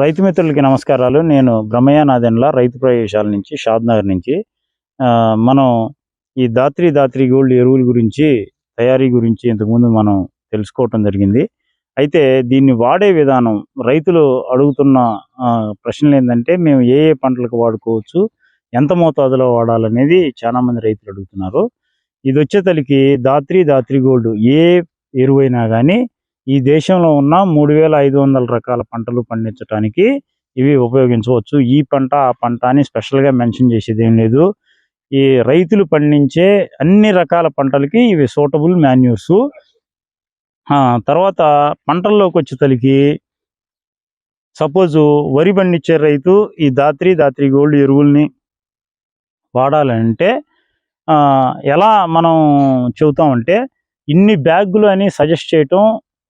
రైతు మిత్రులకి నమస్కారాలు. నేను బ్రహ్మయ్య రైతు ప్రయోగశాల నుంచి షాద్నగర్ నుంచి. మనం ఈ దాత్రి దాత్రి గోల్డ్ ఎరువుల గురించి తయారీ గురించి ఇంతకుముందు మనం తెలుసుకోవటం జరిగింది. అయితే దీన్ని వాడే విధానం రైతులు అడుగుతున్న ప్రశ్నలు ఏంటంటే మేము ఏ ఏ పంటలకు వాడుకోవచ్చు ఎంత మోతాదులో వాడాలనేది చాలా మంది రైతులు అడుగుతున్నారు. ఇది వచ్చేతలికి దాత్రి దాత్రి గోల్డ్ ఏ ఎరువైనా కానీ ఈ దేశంలో ఉన్న మూడు వేల ఐదు వందల రకాల పంటలు పండించడానికి ఇవి ఉపయోగించవచ్చు ఈ పంట ఆ పంట అని స్పెషల్గా మెన్షన్ చేసేది ఏం లేదు. ఈ రైతులు పండించే అన్ని రకాల పంటలకి ఇవి సూటబుల్ మాన్యూర్స్. తర్వాత పంటల్లోకి వచ్చేతలికి సపోజు వరి పండించే రైతు ఈ దాత్రి దాత్రి గోల్డ్ ఎరువుల్ని వాడాలంటే ఆ, ఎలా మనం చెబుతామంటే ఇన్ని బ్యాగులు అని సజెస్ట్ చేయటం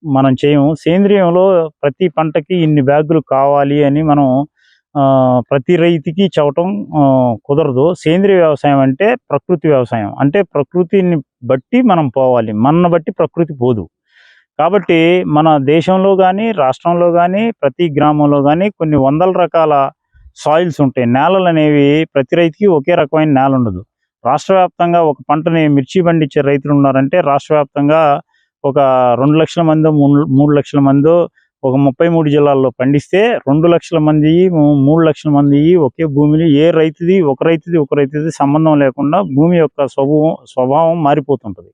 మనం చేయము సేంద్రియంలో ప్రతి పంటకి ఇన్ని బ్యాగులు కావాలి అని మనం ప్రతి రైతుకి చెప్పటం కుదరదు. సేంద్రియ వ్యవసాయం అంటే ప్రకృతి వ్యవసాయం. అంటే ప్రకృతిని బట్టి మనం పోవాలి. మన బట్టి ప్రకృతి పోదు. కాబట్టి మన దేశంలో కానీ రాష్ట్రంలో కానీ ప్రతి గ్రామంలో కానీ కొన్ని వందల రకాల సాయిల్స్ ఉంటాయి. నేలలు అనేవి ప్రతి రైతుకి ఒకే రకమైన నేల ఉండదు. రాష్ట్ర వ్యాప్తంగా ఒక పంటని మిర్చి పండించే రైతులు ఉన్నారంటే రాష్ట్ర వ్యాప్తంగా ఒక రెండు లక్షల మంది మూడు మూడు లక్షల మంది ఒక ముప్పై మూడు జిల్లాల్లో పండిస్తే రెండు లక్షల మంది మూడు లక్షల మంది ఒకే భూమిని ఏ రైతుది ఒక రైతుది ఒక రైతుది సంబంధం లేకుండా భూమి యొక్క స్వభావం స్వభావం మారిపోతుంటుంది.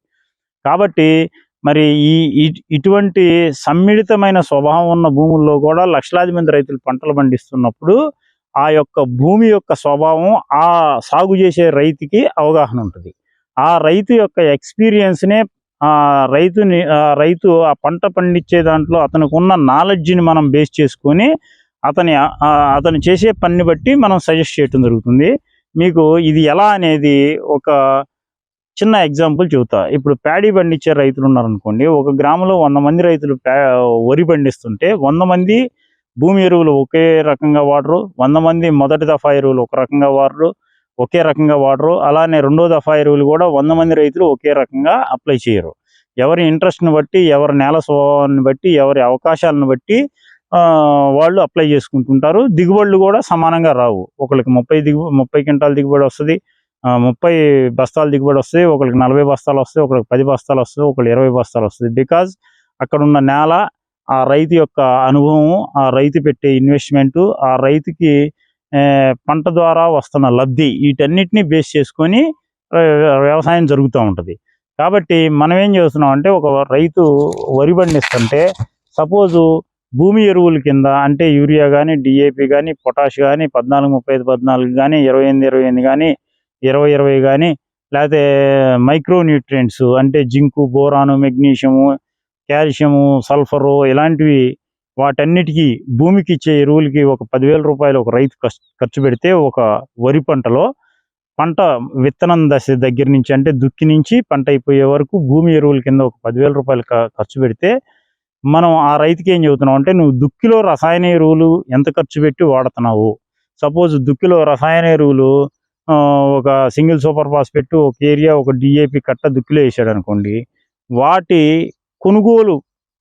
కాబట్టి మరి ఈ ఈ- ఇటువంటి సమ్మిళితమైన స్వభావం ఉన్న భూముల్లో కూడా లక్షలాది మంది రైతులు పంటలు పండిస్తున్నప్పుడు ఆ యొక్క భూమి యొక్క స్వభావం ఆ సాగు చేసే రైతుకి అవగాహన ఉంటుంది. ఆ రైతు యొక్క ఎక్స్పీరియన్స్నే ఆ రైతుని రైతు ఆ పంట పండించే దాంట్లో అతనికి ఉన్న నాలెడ్జ్ని మనం బేస్ చేసుకొని అతని అతను చేసే పనిని బట్టి మనం సజెస్ట్ చేయటం జరుగుతుంది. మీకు ఇది ఎలా అనేది ఒక చిన్న ఎగ్జాంపుల్ చెబుతా. ఇప్పుడు ప్యాడీ పండించే రైతులు ఉన్నారనుకోండి ఒక గ్రామంలో వంద మంది రైతులు ప్యా వరి పండిస్తుంటే వంద మంది భూమి ఎరువులు ఒకే రకంగా వాడరు వంద మంది మొదటి దఫా ఎరువులు ఒక రకంగా వాడరు ఒకే రకంగా వాడరు. అలానే రెండో దఫా ఎరువులు కూడా వంద మంది రైతులు ఒకే రకంగా అప్లై చేయరు. ఎవరి ఇంట్రెస్ట్ని బట్టి ఎవరి నేల స్వభావాన్ని బట్టి ఎవరి అవకాశాలను బట్టి వాళ్ళు అప్లై చేసుకుంటుంటారు. దిగుబడులు కూడా సమానంగా రావు. ఒకరికి ముప్పై దిగు ముప్పై క్వింటాల దిగుబడి వస్తుంది. ముప్పై బస్తాల దిగుబడి వస్తుంది. ఒకరికి నలభై బస్తాలు వస్తాయి ఒకరికి పది బస్తాలు వస్తాయి ఒకరికి ఇరవై బస్తాలు వస్తుంది. బికాజ్ అక్కడ ఉన్న నేల ఆ రైతు యొక్క అనుభవం ఆ రైతు పెట్టే ఇన్వెస్ట్మెంట్ ఆ రైతుకి పంట ద్వారా వస్తున్న లబ్ధి వీటన్నిటిని బేస్ చేసుకొని వ్యవసాయం జరుగుతూ ఉంటుంది. కాబట్టి మనం ఏం చేస్తున్నాం అంటే ఒక రైతు వరి పండిస్తుంటే సపోజు భూమి ఎరువుల కింద అంటే యూరియా కానీ డిఏపి కానీ పొటాష్ కానీ పద్నాలుగు ముప్పై ఐదు పద్నాలుగు కానీ ఇరవై ఎనిమిది ఇరవై ఎనిమిది కానీ ఇరవై ఇరవై కానీ లేకపోతే మైక్రో న్యూట్రియంట్స్ అంటే zinc boron magnesium calcium sulphur ఇలాంటివి వాటన్నిటికీ భూమికి ఇచ్చే ఎరువులకి ఒక పదివేల రూపాయలు ఒక రైతు ఖర్చు పెడితే ఒక వరి పంటలో పంట విత్తనం దశ దగ్గర నుంచి అంటే దుక్కి నుంచి పంట అయిపోయే వరకు భూమి ఎరువుల కింద ఒక పదివేల రూపాయలు ఖర్చు పెడితే మనం ఆ రైతుకి ఏం చెబుతున్నాం అంటే నువ్వు దుక్కిలో రసాయన ఎరువులు ఎంత ఖర్చు పెట్టి వాడుతున్నావు? సపోజ్ దుక్కిలో రసాయన ఎరువులు ఆ, ఒక సింగిల్ సూపర్ ఫాస్ఫేట్ ఒక ఏరియా ఒక డిఏపి కట్ట దుక్కిలో వేసాడు అనుకోండి వాటి కొనుగోలు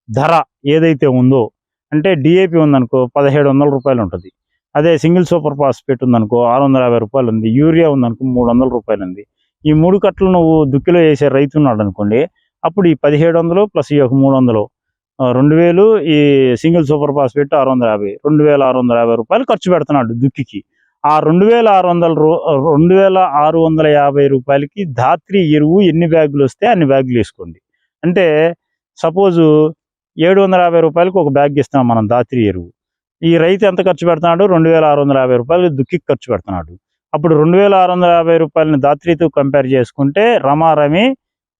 ధర ఏదైతే ఉందో అంటే డిఏపి ఉందనుకో పదిహేడు వందల రూపాయలు ఉంటుంది. అదే సింగిల్ సూపర్ ఫాస్ఫేట్ ఉందనుకో ఆరు వందల యాభై రూపాయలు ఉంది. యూరియా ఉందనుకో మూడు వందల రూపాయలు ఉంది. ఈ మూడు కట్టలు నువ్వు దుక్కిలో వేసే రైతు ఉన్నాడు అనుకోండి అప్పుడు ఈ పదిహేడు వందలు ప్లస్ ఈ ఒక మూడు వందలు రెండు వేలు ఈ సింగిల్ సూపర్ ఫాస్ఫేట్ ఆరు వందల యాభై రెండు వేల ఆరు వందల యాభై రూపాయలు ఖర్చు పెడుతున్నాడు దుక్కికి. ఆ రెండు వేల ఆరు వందల రూ రెండు వేల ఆరు వందల యాభై రూపాయలకి ధాత్రి ఎరువు ఎన్ని బ్యాగులు వస్తే అన్ని బ్యాగులు వేసుకోండి. అంటే సపోజు ఏడు వందల యాభై రూపాయలకు ఒక బ్యాగ్ ఇస్తాం మనం దాత్రి ఎరువు. ఈ రైతు ఎంత ఖర్చు పెడుతున్నాడు? రెండు వేల ఆరు వందల యాభై రూపాయలు దుక్కి ఖర్చు పెడుతున్నాడు. అప్పుడు రెండు వేల ఆరు వందల యాభై రూపాయలని దాత్రితో కంపేర్ చేసుకుంటే రమారమి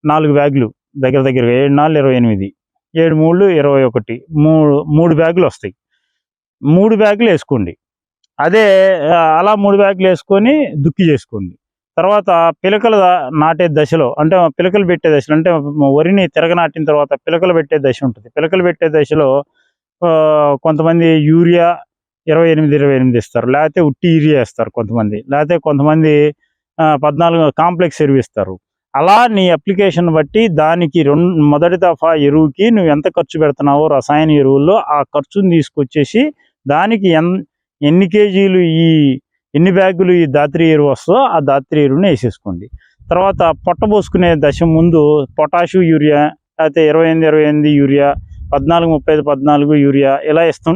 నాలుగు బ్యాగులు దగ్గర దగ్గర ఏడు నాలుగు ఇరవై ఎనిమిది ఏడు మూడు ఇరవై ఒకటి మూడు మూడు బ్యాగులు వస్తాయి. మూడు బ్యాగులు వేసుకోండి. అదే అలా మూడు బ్యాగులు వేసుకొని దుక్కి చేసుకోండి. తర్వాత పిలకలు నాటే దశలో అంటే పిలకలు పెట్టే దశలో అంటే వరిని తిరగనాటిన తర్వాత పిలకలు పెట్టే దశ ఉంటుంది. పిలకలు పెట్టే దశలో కొంతమంది యూరియా ఇరవై ఎనిమిది ఇరవై ఎనిమిది ఇస్తారు. లేకపోతే ఉట్టి యూరియా ఇస్తారు కొంతమంది. లేకపోతే కొంతమంది ఆ, పద్నాలుగు కాంప్లెక్స్ ఎరువు ఇస్తారు. అలా నీ అప్లికేషన్ బట్టి దానికి రెండు మొదటి దఫా ఎరువుకి నువ్వు ఎంత ఖర్చు పెడుతున్నావో రసాయన ఎరువుల్లో ఆ ఖర్చుని తీసుకొచ్చేసి దానికి ఎన్ ఎన్ని కేజీలు ఈ ఎన్ని బ్యాగులు ఈ దాత్రి ఎరువు వస్తుందో ఆ దాత్రి ఎరువుని వేసేసుకోండి. తర్వాత పొట్ట పోసుకునే దశ ముందు పొటాషు యూరియా లేకపోతే ఇరవై ఎనిమిది ఇరవై ఎనిమిది యూరియా పద్నాలుగు ముప్పై ఐదు పద్నాలుగు యూరియా ఇలా ఇస్తు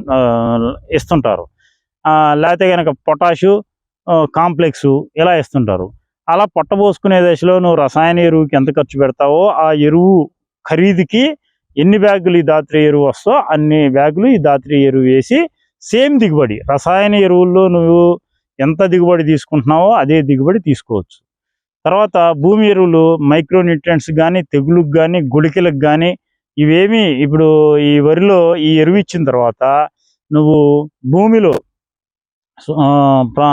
ఇస్తుంటారు లేకపోతే కనుక పొటాషు కాంప్లెక్స్ ఇలా ఇస్తుంటారు అలా పొట్ట పోసుకునే దశలో నువ్వు రసాయన ఎరువుకి ఎంత ఖర్చు పెడతావో ఆ ఎరువు ఖరీదుకి ఎన్ని బ్యాగులు ఈ దాత్రి ఎరువు వస్తో అన్ని బ్యాగులు ఈ దాత్రి ఎరువు వేసి సేమ్ దిగుబడి. రసాయన ఎరువుల్లో నువ్వు ఎంత దిగుబడి తీసుకుంటున్నావో అదే దిగుబడి తీసుకోవచ్చు. తర్వాత భూమి ఎరువులు మైక్రో న్యూట్రియంట్స్ కానీ తెగులుకు కానీ గుళికలకు కానీ ఇవేమి ఇప్పుడు ఈ వరిలో ఈ ఎరువు ఇచ్చిన తర్వాత నువ్వు భూమిలో ఆ,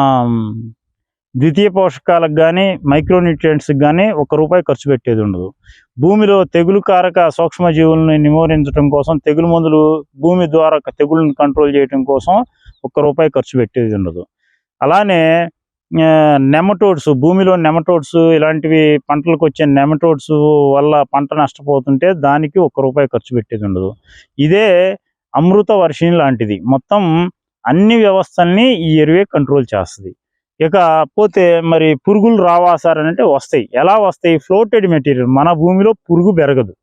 ద్వితీయ పోషకాలకు కానీ మైక్రోన్యూట్రియంట్స్కి కానీ ఒక రూపాయి ఖర్చు పెట్టేది ఉండదు. భూమిలో తెగులు కారక సూక్ష్మజీవులను నివారించడం కోసం తెగులు మందులు భూమి ద్వారా తెగులను కంట్రోల్ చేయడం కోసం ఒక్క రూపాయి ఖర్చు పెట్టేది ఉండదు. అలానే నెమటోడ్స్ భూమిలో నెమటోడ్స్ ఇలాంటివి పంటలకు వచ్చే నెమటోడ్స్ వల్ల పంట నష్టపోతుంటే దానికి ఒక్క రూపాయి ఖర్చు పెట్టేది ఉండదు. ఇదే అమృత వర్షిణి లాంటిది. మొత్తం అన్ని వ్యవస్థల్ని ఈ ఎరువే కంట్రోల్ చేస్తుంది. ఇక పోతే మరి పురుగులు రావా సార్ అని అంటే వస్తాయి. ఎలా వస్తాయి? ఫ్లోటెడ్ మెటీరియల్ మన భూమిలో పురుగు పెరగదు.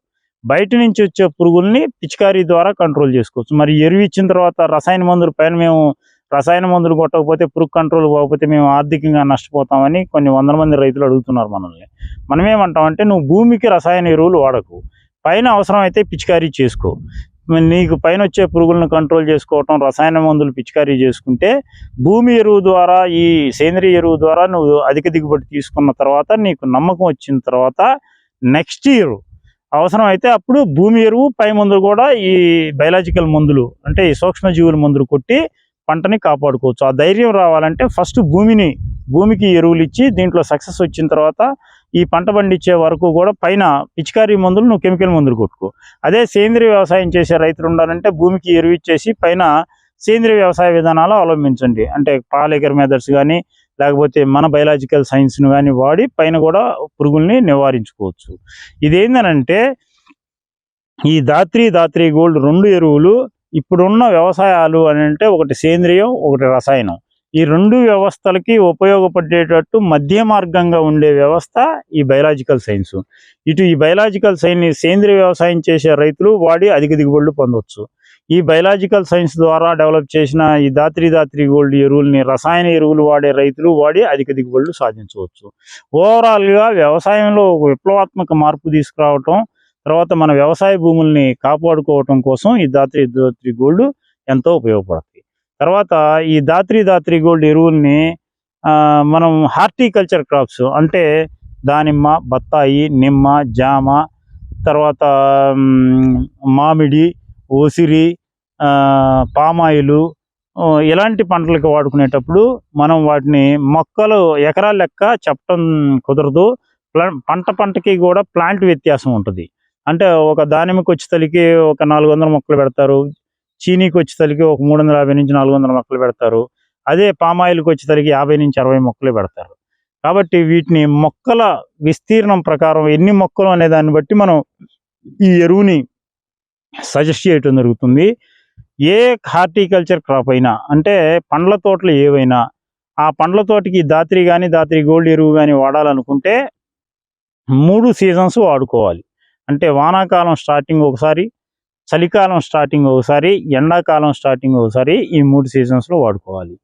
బయట నుంచి వచ్చే పురుగుల్ని పిచికారీ ద్వారా కంట్రోల్ చేసుకోవచ్చు. మరి ఎరువు ఇచ్చిన తర్వాత రసాయన మందుల పైన మేము రసాయన మందులు కొట్టకపోతే పురుగు కంట్రోల్ పోకపోతే మేము ఆర్థికంగా నష్టపోతామని కొన్ని వందల మంది రైతులు అడుగుతున్నారు మనల్ని. మనమేమంటామంటే నువ్వు భూమికి రసాయన ఎరువులు వాడకు. పైన అవసరమైతే పిచికారీ చేసుకో. నీకు పైన వచ్చే పురుగులను కంట్రోల్ చేసుకోవటం రసాయన మందులు పిచికారీ చేసుకుంటే భూమి ఎరువు ద్వారా ఈ సేంద్రియ ఎరువు ద్వారా నువ్వు అధిక దిగుబడి తీసుకున్న తర్వాత నీకు నమ్మకం వచ్చిన తర్వాత నెక్స్ట్ ఇయర్ అవసరం అయితే అప్పుడు భూమి ఎరువు పై మందులు కూడా ఈ బయలాజికల్ మందులు అంటే ఈ సూక్ష్మజీవుల మందులు కొట్టి పంటని కాపాడుకోవచ్చు. ఆ ధైర్యం రావాలంటే ఫస్ట్ భూమిని భూమికి ఎరువులు ఇచ్చి దీంట్లో సక్సెస్ వచ్చిన తర్వాత ఈ పంట పండించే వరకు కూడా పైన పిచికారీ మందులు నువ్వు కెమికల్ మందులు కొట్టుకో. అదే సేంద్రియ వ్యవసాయం చేసే రైతులు ఉండాలంటే భూమికి ఎరువు ఇచ్చేసి పైన సేంద్రియ వ్యవసాయ విధానాలు అవలంబించండి. అంటే పాలేకర్ మెథడ్స్ కానీ లేకపోతే మన బయలాజికల్ సైన్స్ను కానీ వాడి పైన కూడా పురుగుల్ని నివారించుకోవచ్చు. ఇదేందనంటే ఈ దాత్రి దాత్రి గోల్డ్ రెండు ఎరువులు ఇప్పుడున్న వ్యవసాయాలు అని అంటే ఒకటి సేంద్రియం ఒకటి రసాయనం. ఈ రెండు వ్యవస్థలకి ఉపయోగపడేటట్టు మధ్య మార్గంగా ఉండే వ్యవస్థ ఈ బయలాజికల్ సైన్స్. ఇటు ఈ బయలాజికల్ సైన్స్ సేంద్రియ వ్యవసాయం చేసే రైతులు వాడి అధిక దిగుబడులు పొందవచ్చు ఈ బయలాజికల్ సైన్స్ ద్వారా డెవలప్ చేసిన ఈ దాత్రి దాత్రి గోల్డ్ ఎరువుల్ని రసాయన ఎరువులు వాడే రైతులు వాడి అధిక దిగుబడులు సాధించవచ్చు. ఓవరాల్గా వ్యవసాయంలో ఒక విప్లవాత్మక మార్పు తీసుకురావటం తర్వాత మన వ్యవసాయ భూముల్ని కాపాడుకోవటం కోసం ఈ దాత్రి దాత్రి గోల్డ్ ఎంతో ఉపయోగపడుతుంది. తర్వాత ఈ దాత్రి దాత్రి గోల్డ్ ఎరువుల్ని ఆ, మనం హార్టికల్చర్ క్రాప్స్ అంటే దానిమ్మ బత్తాయి నిమ్మ జామ తర్వాత మామిడి ఉసిరి ఆ, పామాయిలు ఇలాంటి పంటలకు వాడుకునేటప్పుడు మనం వాటిని మొక్కలు ఎకరాల లెక్క చెప్పడం కుదరదు. పంట పంటకి కూడా ప్లాంట్ వ్యత్యాసం ఉంటుంది. అంటే ఒక దానిమ్మకి వచ్చేసరికి ఒక నాలుగు వందల మొక్కలు పెడతారు. చీనీకి వచ్చేసరికి ఒక మూడు వందల యాభై నుంచి నాలుగు వందల మొక్కలు పెడతారు. అదే పామాయిల్కి వచ్చేసరికి యాభై నుంచి అరవై మొక్కలు పెడతారు. కాబట్టి వీటిని మొక్కల విస్తీర్ణం ప్రకారం ఎన్ని మొక్కలు అనే దాన్ని బట్టి మనం ఈ ఎరువుని సజెస్ట్ చేయటం జరుగుతుంది. ఏ హార్టికల్చర్ క్రాప్ అయినా అంటే పండ్ల తోటలు ఏవైనా ఆ పండ్ల తోటకి దాత్రి కానీ దాత్రి గోల్డ్ ఎరువు కానీ వాడాలనుకుంటే మూడు సీజన్స్ వాడుకోవాలి. అంటే వానాకాలం స్టార్టింగ్ ఒకసారి చలికాలం స్టార్టింగ్ ఒకసారి ఎండాకాలం స్టార్టింగ్ ఒకసారి ఈ మూడు సీజన్స్లో వాడుకోవాలి.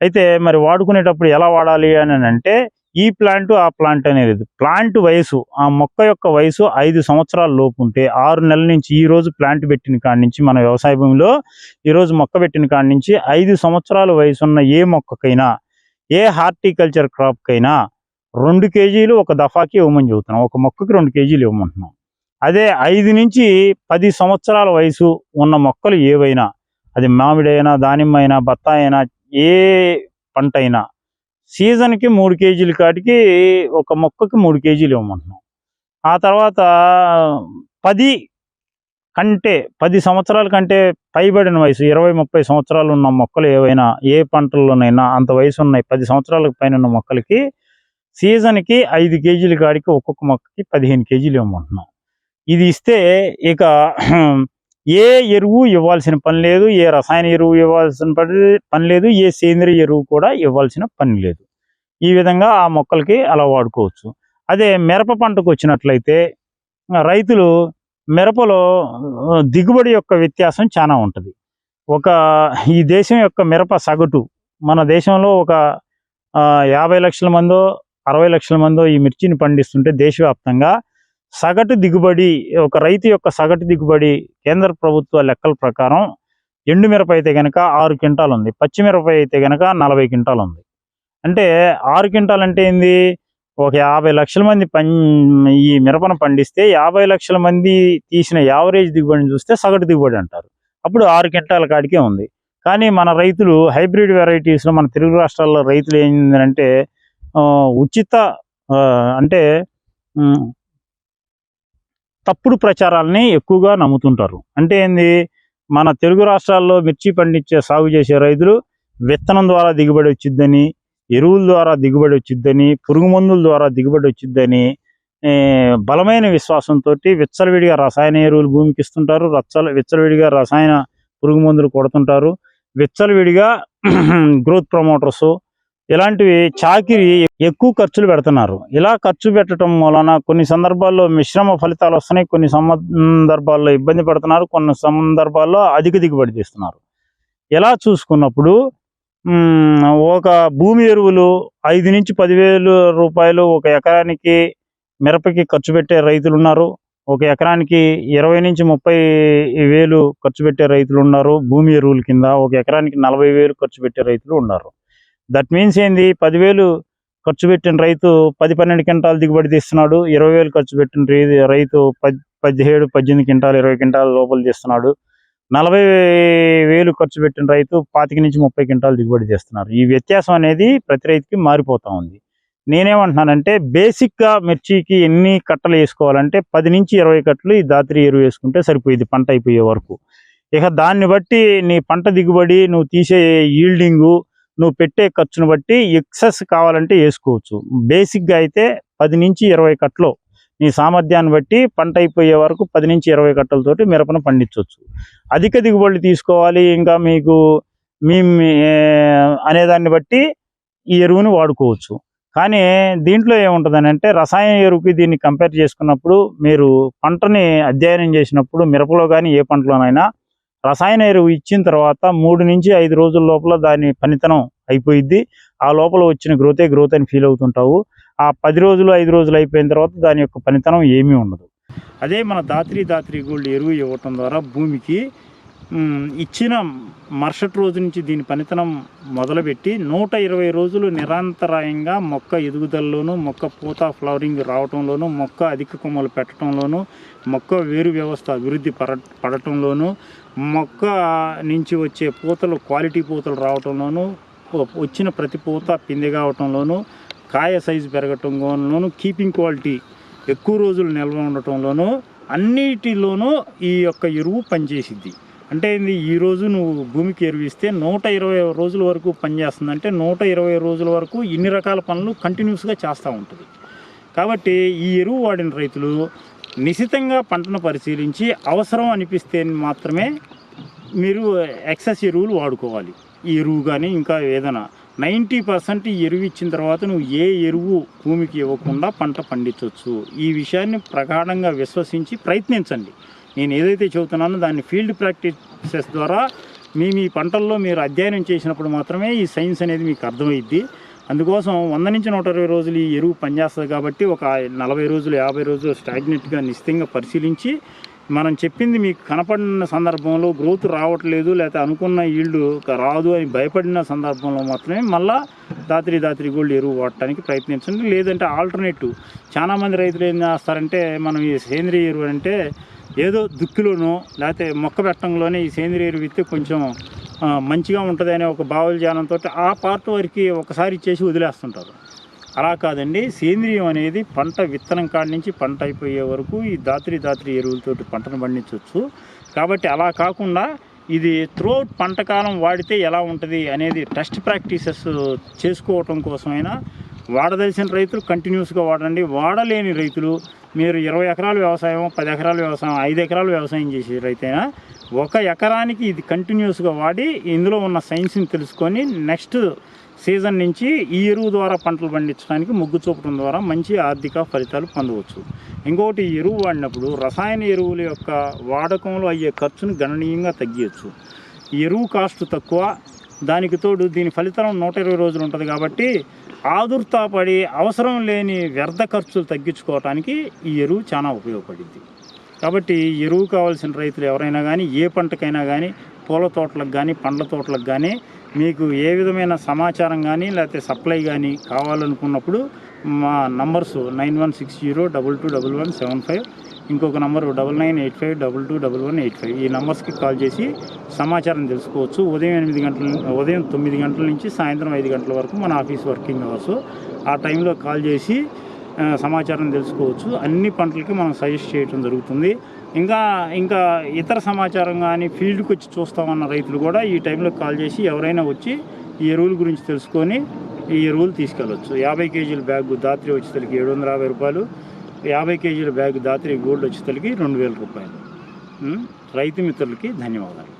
అయితే మరి వాడుకునేటప్పుడు ఎలా వాడాలి అని అంటే ఈ ప్లాంట్ ఆ ప్లాంట్ అనేది ప్లాంట్ వయసు ఆ మొక్క యొక్క వయసు ఐదు సంవత్సరాల లోపు ఉంటే ఆరు నెలల నుంచి ఈ రోజు ప్లాంట్ పెట్టిన కాడి నుంచి మన వ్యవసాయ భూమిలో ఈ రోజు మొక్క పెట్టిన కాడి నుంచి ఐదు సంవత్సరాల వయసు ఉన్న ఏ మొక్కకైనా ఏ హార్టికల్చర్ క్రాప్కైనా రెండు కేజీలు ఒక దఫాకి ఇవ్వమని చెబుతున్నాం. ఒక మొక్కకి రెండు కేజీలు ఇవ్వమంటున్నాం. అదే ఐదు నుంచి పది సంవత్సరాల వయసు ఉన్న మొక్కలు ఏవైనా అది మామిడి అయినా దానిమ్మ అయినా బత్త అయినా ఏ పంట అయినా సీజన్కి మూడు కేజీల కాటికి ఒక మొక్కకి మూడు కేజీలు ఇవ్వమంటున్నాం. ఆ తర్వాత పది కంటే పది సంవత్సరాల కంటే పైబడిన వయసు ఇరవై ముప్పై సంవత్సరాలు ఉన్న మొక్కలు ఏవైనా ఏ పంటల్లోనైనా అంత వయసు ఉన్నాయి పది సంవత్సరాలకు పైన ఉన్న మొక్కలకి సీజన్కి ఐదు కేజీల కాడికి ఒక్కొక్క మొక్కకి పదిహేను కేజీలు ఇవ్వమంటున్నాం. ఇది ఇస్తే ఇక ఏ ఎరువు ఇవ్వాల్సిన పని లేదు ఏ రసాయన ఎరువు ఇవ్వాల్సిన పని- లేదు ఏ సేంద్రియ ఎరువు కూడా ఇవ్వాల్సిన పని లేదు. ఈ విధంగా ఆ మొక్కలకి అలా వాడుకోవచ్చు. అదే మిరప పంటకు వచ్చినట్లయితే రైతులు మిరపలో దిగుబడి యొక్క వ్యత్యాసం చాలా ఉంటుంది. ఒక ఈ దేశం యొక్క మిరప సగటు మన దేశంలో ఒక యాభై లక్షల మందో అరవై లక్షల మందో ఈ మిర్చిని పండిస్తుంటే దేశవ్యాప్తంగా సగటు దిగుబడి ఒక రైతు యొక్క సగటు దిగుబడి కేంద్ర ప్రభుత్వ లెక్కల ప్రకారం ఎండు మిరప అయితే కనుక ఆరు క్వింటాలు ఉంది పచ్చిమిరప అయితే కనుక నలభై క్వింటాలు ఉంది అంటే ఆరు క్వింటాల్ అంటే ఏంది? ఒక యాభై లక్షల మంది పం ఈ మిరపను పండిస్తే యాభై లక్షల మంది తీసిన యావరేజ్ దిగుబడిని చూస్తే సగటు దిగుబడి అంటారు. అప్పుడు ఆరు క్వింటాల కాడికే ఉంది. కానీ మన రైతులు హైబ్రిడ్ వెరైటీస్లో మన తెలుగు రాష్ట్రాల్లో రైతులు ఏంటంటే ఆ, ఉచిత అంటే తప్పుడు ప్రచారాలని ఎక్కువగా నమ్ముతుంటారు. అంటే ఏంది? మన తెలుగు రాష్ట్రాల్లో మిర్చి పండించే సాగు చేసే రైతులు విత్తనం ద్వారా దిగుబడి వచ్చిద్దని ఎరువుల ద్వారా దిగుబడి వచ్చిద్దని పురుగు మందుల ద్వారా దిగుబడి వచ్చిద్దని బలమైన విశ్వాసంతో విచ్చలవిడిగా రసాయన ఎరువులు భూమికి ఇస్తుంటారు. రచ్చల విచ్చలవిడిగా రసాయన పురుగు మందులు కొడుతుంటారు. విచ్చలవిడిగా గ్రోత్ ప్రమోటర్స్ ఇలాంటివి చాకిరి ఎక్కువ ఖర్చులు పెడుతున్నారు. ఇలా ఖర్చు పెట్టడం వలన కొన్ని సందర్భాల్లో మిశ్రమ ఫలితాలు వస్తున్నాయి. కొన్ని సందర్భాల్లో ఇబ్బంది పడుతున్నారు. కొన్ని సందర్భాల్లో అధిక దిగుబడి తీస్తున్నారు. ఇలా చూసుకున్నప్పుడు ఒక భూమి ఎరువులు ఐదు నుంచి పదివేలు రూపాయలు ఒక ఎకరానికి మిరపకి ఖర్చు పెట్టే రైతులు ఉన్నారు. ఒక ఎకరానికి ఇరవై నుంచి ముప్పై వేలు ఖర్చు పెట్టే రైతులు ఉన్నారు. భూమి ఎరువుల కింద ఒక ఎకరానికి నలభై వేలు ఖర్చు పెట్టే రైతులు ఉన్నారు. దట్ మీన్స్ ఏంది? పదివేలు ఖర్చు పెట్టిన రైతు పది పన్నెండు క్వింటాలు దిగుబడి తీస్తున్నాడు. ఇరవై వేలు ఖర్చు పెట్టిన రైతు పదిహేడు పద్దెనిమిది క్వింటాలు ఇరవై క్వింటాలు లోపల తీస్తున్నాడు. నలభై వేలు ఖర్చు పెట్టిన రైతు పాతిక నుంచి ముప్పై క్వింటాలు దిగుబడి చేస్తున్నారు ఈ వ్యత్యాసం అనేది ప్రతి రైతుకి మారిపోతా ఉంది. నేనేమంటున్నానంటే బేసిక్గా మిర్చికి ఎన్ని కట్టలు వేసుకోవాలంటే పది నుంచి ఇరవై కట్టలు ఈ దాత్రి ఎరువు వేసుకుంటే సరిపోయేది పంట అయిపోయే వరకు. ఇక దాన్ని బట్టి నీ పంట దిగుబడి నువ్వు తీసే ఈల్డింగు నువ్వు పెట్టే ఖర్చును బట్టి ఎక్సెస్ కావాలంటే వేసుకోవచ్చు. బేసిక్గా అయితే పది నుంచి ఇరవై కట్టలు. నీ సామర్థ్యాన్ని బట్టి పంట అయిపోయే వరకు పది నుంచి ఇరవై కట్టలతోటి మిరపను పండించవచ్చు. అధిక దిగుబడి తీసుకోవాలి ఇంకా మీకు మీ- అనేదాన్ని బట్టి ఈ ఎరువుని వాడుకోవచ్చు. కానీ దీంట్లో ఏముంటుందని అంటే రసాయన ఎరువుకి దీన్ని కంపేర్ చేసుకున్నప్పుడు మీరు పంటని అధ్యయనం చేసినప్పుడు మిరపలో కానీ ఏ పంటలోనైనా రసాయన ఎరువు ఇచ్చిన తర్వాత మూడు నుంచి ఐదు రోజుల లోపల దాని పనితనం అయిపోయిద్ది. ఆ లోపల వచ్చిన గ్రోతే గ్రోత్ అని ఫీల్ అవుతుంటావు. ఆ పది రోజులు ఐదు రోజులు అయిపోయిన తర్వాత దాని యొక్క పనితనం ఏమీ ఉండదు. అదే మన దాత్రి దాత్రి గోల్డ్ ఎరువు ఇవ్వటం ద్వారా భూమికి ఇచ్చిన మరుసటి రోజు నుంచి దీని పనితనం మొదలుపెట్టి నూట ఇరవై రోజులు నిరంతరాయంగా మొక్క ఎదుగుదలలోనూ మొక్క పూత ఫ్లవరింగ్ రావటంలోనూ మొక్క అధిక కొమ్మలు పెట్టడంలోనూ మొక్క వేరు వ్యవస్థ అభివృద్ధి పడ పడటంలోనూ మొక్క నుంచి వచ్చే పూతలు క్వాలిటీ పూతలు రావటంలోనూ వచ్చిన ప్రతి పూత పిందె కావటంలోనూ కాయ సైజు పెరగటంలోనూ కీపింగ్ క్వాలిటీ ఎక్కువ రోజులు నిల్వ ఉండటంలోనూ అన్నిటిలోనూ ఈ యొక్క ఎరువు పనిచేసిద్ది. అంటే ఏంది? ఈ రోజు నువ్వు భూమికి ఎరువిస్తే నూట ఇరవై రోజుల వరకు పనిచేస్తుంది అంటే నూట ఇరవై రోజుల వరకు ఇన్ని రకాల పనులు కంటిన్యూస్గా చేస్తూ ఉంటుంది. కాబట్టి ఈ ఎరువు వాడిన రైతులు నిశితంగా పంటను పరిశీలించి అవసరం అనిపిస్తే మాత్రమే మీరు ఎక్సెస్ ఎరువులు వాడుకోవాలి. ఈ ఎరువు కానీ ఇంకా ఏదైనా. నైంటీ పర్సెంట్ ఎరువు ఇచ్చిన తర్వాత నువ్వు ఏ ఎరువు భూమికి ఇవ్వకుండా పంట పండించవచ్చు ఈ విషయాన్ని ప్రగాఢంగా విశ్వసించి ప్రయత్నించండి. నేను ఏదైతే చెబుతున్నానో దాన్ని ఫీల్డ్ ప్రాక్టీసెస్ ద్వారా మీ మీ పంటల్లో మీరు అధ్యయనం చేసినప్పుడు మాత్రమే ఈ సైన్స్ అనేది మీకు అర్థమైద్ది. అందుకోసం వంద నుంచి నూట ఇరవై రోజులు ఈ ఎరువు పనిచేస్తుంది కాబట్టి ఒక నలభై రోజులు యాభై రోజులు స్టాగ్నెట్గా నిశ్చితంగా పరిశీలించి మనం చెప్పింది మీకు కనపడిన సందర్భంలో గ్రోత్ రావట్లేదు లేకపోతే అనుకున్న ఈల్డ్ రాదు అని భయపడిన సందర్భంలో మాత్రమే మళ్ళా దాత్రి దాత్రి గోల్డ్ ఎరువు వాడటానికి ప్రయత్నించండి. లేదంటే ఆల్టర్నేటివ్. చాలామంది రైతులు ఏం చేస్తారంటే మనం ఈ సేంద్రియ ఎరువు అంటే ఏదో దుక్కిలోనో లేకపోతే మొక్క పెట్టడంలోనే ఈ సేంద్రియ ఎరువు ఇస్తే కొంచెం మంచిగా ఉంటుంది అనే ఒక భావజాలంతో ఆ పార్ట్ వారికి ఒకసారి చేసి వదిలేస్తుంటారు. అలా కాదండి సేంద్రియం అనేది పంట విత్తనం కాడి నుంచి పంట అయిపోయే వరకు ఈ దాత్రి దాత్రి ఎరువులతోటి పంటను పండించవచ్చు కాబట్టి అలా కాకుండా ఇది త్రోట్ పంట కాలం వాడితే ఎలా ఉంటుంది అనేది టెస్ట్ ప్రాక్టీసెస్ చేసుకోవటం కోసమైనా వాడదలిసిన రైతులు కంటిన్యూస్గా వాడండి. వాడలేని రైతులు మీరు ఇరవై ఎకరాల వ్యవసాయం పది ఎకరాల వ్యవసాయం ఐదు ఎకరాల వ్యవసాయం చేసే రైతైనా ఒక ఎకరానికి ఇది కంటిన్యూస్గా వాడి ఇందులో ఉన్న సైన్స్ని తెలుసుకొని నెక్స్ట్ సీజన్ నుంచి ఈ ఎరువు ద్వారా పంటలు పండించడానికి మొగ్గు చూపడం ద్వారా మంచి ఆర్థిక ఫలితాలు పొందవచ్చు. ఇంకొకటి ఎరువు వాడినప్పుడు రసాయన ఎరువుల యొక్క వాడకంలో అయ్యే ఖర్చును గణనీయంగా తగ్గించవచ్చు ఎరువు కాస్ట్ తక్కువ దానికి తోడు దీని ఫలితం నూట ఇరవై రోజులు ఉంటుంది కాబట్టి ఆదుర్తాపడి అవసరం లేని వ్యర్థ ఖర్చులు తగ్గించుకోవటానికి ఈ ఎరువు చాలా ఉపయోగపడింది. కాబట్టి ఈ ఎరువు కావాల్సిన రైతులు ఎవరైనా కానీ ఏ పంటకైనా కానీ పూల తోటలకు కానీ పండ్ల తోటలకు కానీ మీకు ఏ విధమైన సమాచారం కానీ లేకపోతే సప్లై కానీ కావాలనుకున్నప్పుడు మా numbers nine one six zero double two double one seven five. ఇంకొక number double nine eight five double two double one eight five. ఈ నంబర్స్కి కాల్ చేసి సమాచారం తెలుసుకోవచ్చు. ఉదయం ఎనిమిది గంటల ఉదయం తొమ్మిది గంటల నుంచి సాయంత్రం ఐదు గంటల వరకు మన ఆఫీస్ వర్కింగ్ అవర్స్. ఆ టైంలో కాల్ చేసి సమాచారం తెలుసుకోవచ్చు. అన్ని పంటలకి మనం సజెస్ట్ చేయడం జరుగుతుంది. ఇంకా ఇంకా ఇతర సమాచారం కానీ ఫీల్డ్కి వచ్చి చూస్తామన్న రైతులు కూడా ఈ టైంలో కాల్ చేసి ఎవరైనా వచ్చి ఈ ఎరువుల గురించి తెలుసుకొని ఈ ఎరువులు తీసుకెళ్ళవచ్చు యాభై కేజీల బ్యాగ్ దాత్రి వచ్చేసరికి ఏడు వందల యాభై రూపాయలు. యాభై కేజీల బ్యాగ్ దాత్రి గోల్డ్ వచ్చేసరికి రెండు వేల రూపాయలు. రైతు మిత్రులకి ధన్యవాదాలు.